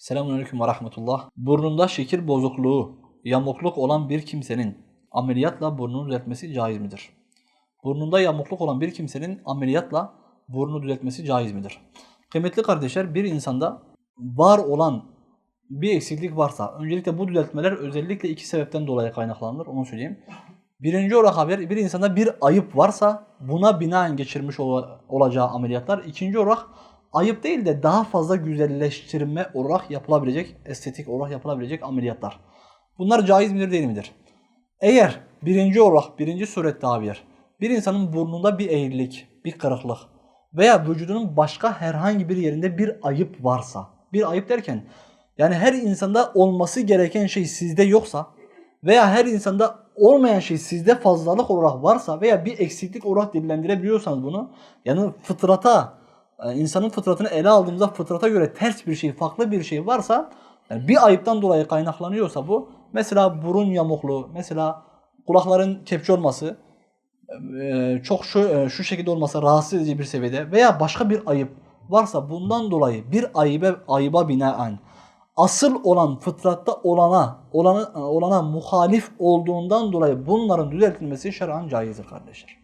Selamünaleyküm ve rahmetullah. Burnunda şekil bozukluğu, yamukluk olan bir kimsenin ameliyatla burnunu düzeltmesi caiz midir? Burnunda yamukluk olan bir kimsenin ameliyatla burnunu düzeltmesi caiz midir? Kıymetli kardeşler bir insanda var olan bir eksiklik varsa öncelikle bu düzeltmeler özellikle iki sebepten dolayı kaynaklanır onu söyleyeyim. Birinci olarak haber bir insanda bir ayıp varsa buna binaen geçirmiş ola- olacağı ameliyatlar. İkinci olarak ayıp değil de daha fazla güzelleştirme olarak yapılabilecek, estetik olarak yapılabilecek ameliyatlar. Bunlar caiz midir değil midir? Eğer birinci olarak, birinci surette abiyer, bir insanın burnunda bir eğrilik, bir kırıklık veya vücudunun başka herhangi bir yerinde bir ayıp varsa, bir ayıp derken yani her insanda olması gereken şey sizde yoksa veya her insanda olmayan şey sizde fazlalık olarak varsa veya bir eksiklik olarak dillendirebiliyorsanız bunu yani fıtrata e, insanın fıtratını ele aldığımızda fıtrata göre ters bir şey, farklı bir şey varsa yani bir ayıptan dolayı kaynaklanıyorsa bu mesela burun yamukluğu, mesela kulakların kepçe olması, e, çok şu e, şu şekilde olması rahatsız edici bir seviyede veya başka bir ayıp varsa bundan dolayı bir ayıbe ayıba binaen asıl olan fıtratta olana olana olana muhalif olduğundan dolayı bunların düzeltilmesi şer'an caizdir kardeşler.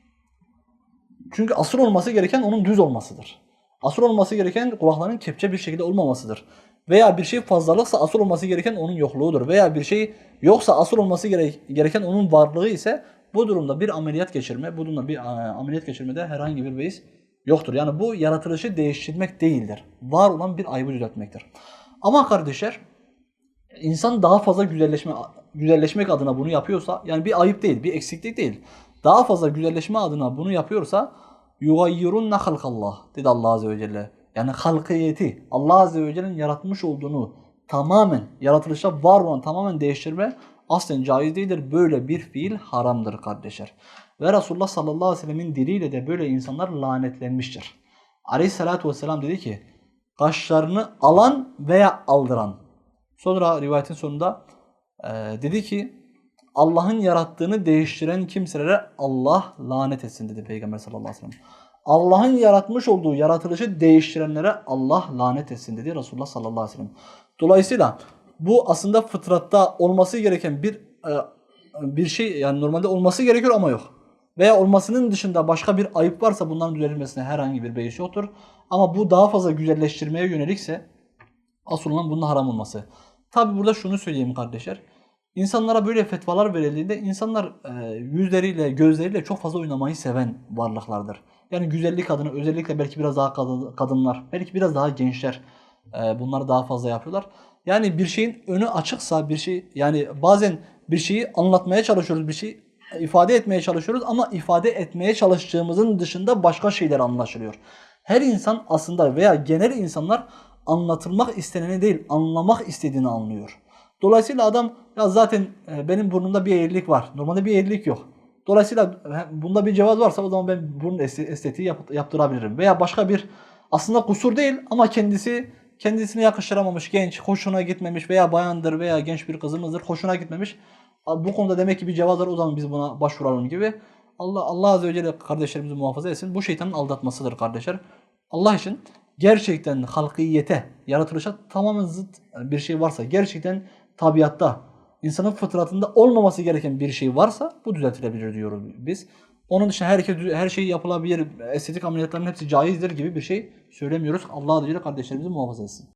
Çünkü asıl olması gereken onun düz olmasıdır. Asıl olması gereken kulakların kepçe bir şekilde olmamasıdır. Veya bir şey fazlalıksa asıl olması gereken onun yokluğudur. Veya bir şey yoksa asıl olması gere- gereken onun varlığı ise bu durumda bir ameliyat geçirme, bu durumda bir ameliyat geçirmede herhangi bir beis yoktur. Yani bu yaratılışı değiştirmek değildir. Var olan bir ayıbı düzeltmektir. Ama kardeşler insan daha fazla güzelleşme güzelleşmek adına bunu yapıyorsa yani bir ayıp değil, bir eksiklik değil. Daha fazla güzelleşme adına bunu yapıyorsa yugayyirun halkallah dedi Allah azze ve celle. Yani halkiyeti Allah azze ve celle'nin yaratmış olduğunu tamamen yaratılışta var olan tamamen değiştirme aslen caiz değildir. Böyle bir fiil haramdır kardeşler. Ve Resulullah sallallahu aleyhi ve sellemin diliyle de böyle insanlar lanetlenmiştir. Aleyhissalatü vesselam dedi ki kaşlarını alan veya aldıran. Sonra rivayetin sonunda e, dedi ki Allah'ın yarattığını değiştiren kimselere Allah lanet etsin dedi Peygamber sallallahu aleyhi ve sellem. Allah'ın yaratmış olduğu yaratılışı değiştirenlere Allah lanet etsin dedi Resulullah sallallahu aleyhi ve sellem. Dolayısıyla bu aslında fıtratta olması gereken bir e, bir şey yani normalde olması gerekiyor ama yok. Veya olmasının dışında başka bir ayıp varsa bunların düzeltilmesine herhangi bir beis yoktur. Ama bu daha fazla güzelleştirmeye yönelikse asıl olan bunun haram olması. Tabi burada şunu söyleyeyim kardeşler. İnsanlara böyle fetvalar verildiğinde insanlar e, yüzleriyle, gözleriyle çok fazla oynamayı seven varlıklardır. Yani güzellik adına özellikle belki biraz daha kadın, kadınlar, belki biraz daha gençler e, bunları daha fazla yapıyorlar. Yani bir şeyin önü açıksa bir şey yani bazen bir şeyi anlatmaya çalışıyoruz, bir şey ifade etmeye çalışıyoruz ama ifade etmeye çalıştığımızın dışında başka şeyler anlaşılıyor. Her insan aslında veya genel insanlar anlatılmak isteneni değil, anlamak istediğini anlıyor. Dolayısıyla adam ya zaten e, benim burnumda bir eğrilik var. Normalde bir eğrilik yok. Dolayısıyla bunda bir cevaz varsa o zaman ben burun este- estetiği yap- yaptırabilirim. Veya başka bir aslında kusur değil ama kendisi kendisine yakıştıramamış genç, hoşuna gitmemiş veya bayandır veya genç bir kızımızdır hoşuna gitmemiş. Bu konuda demek ki bir cevaz var o zaman biz buna başvuralım gibi. Allah Allah azze ve celle kardeşlerimizi muhafaza etsin. Bu şeytanın aldatmasıdır kardeşler. Allah için gerçekten halkiyete, yaratılışa tamamen zıt bir şey varsa, gerçekten tabiatta, insanın fıtratında olmaması gereken bir şey varsa bu düzeltilebilir diyoruz biz. Onun dışında herkes her şey yapılabilir, estetik ameliyatların hepsi caizdir gibi bir şey söylemiyoruz. Allah adıyla kardeşlerimizi muhafaza etsin.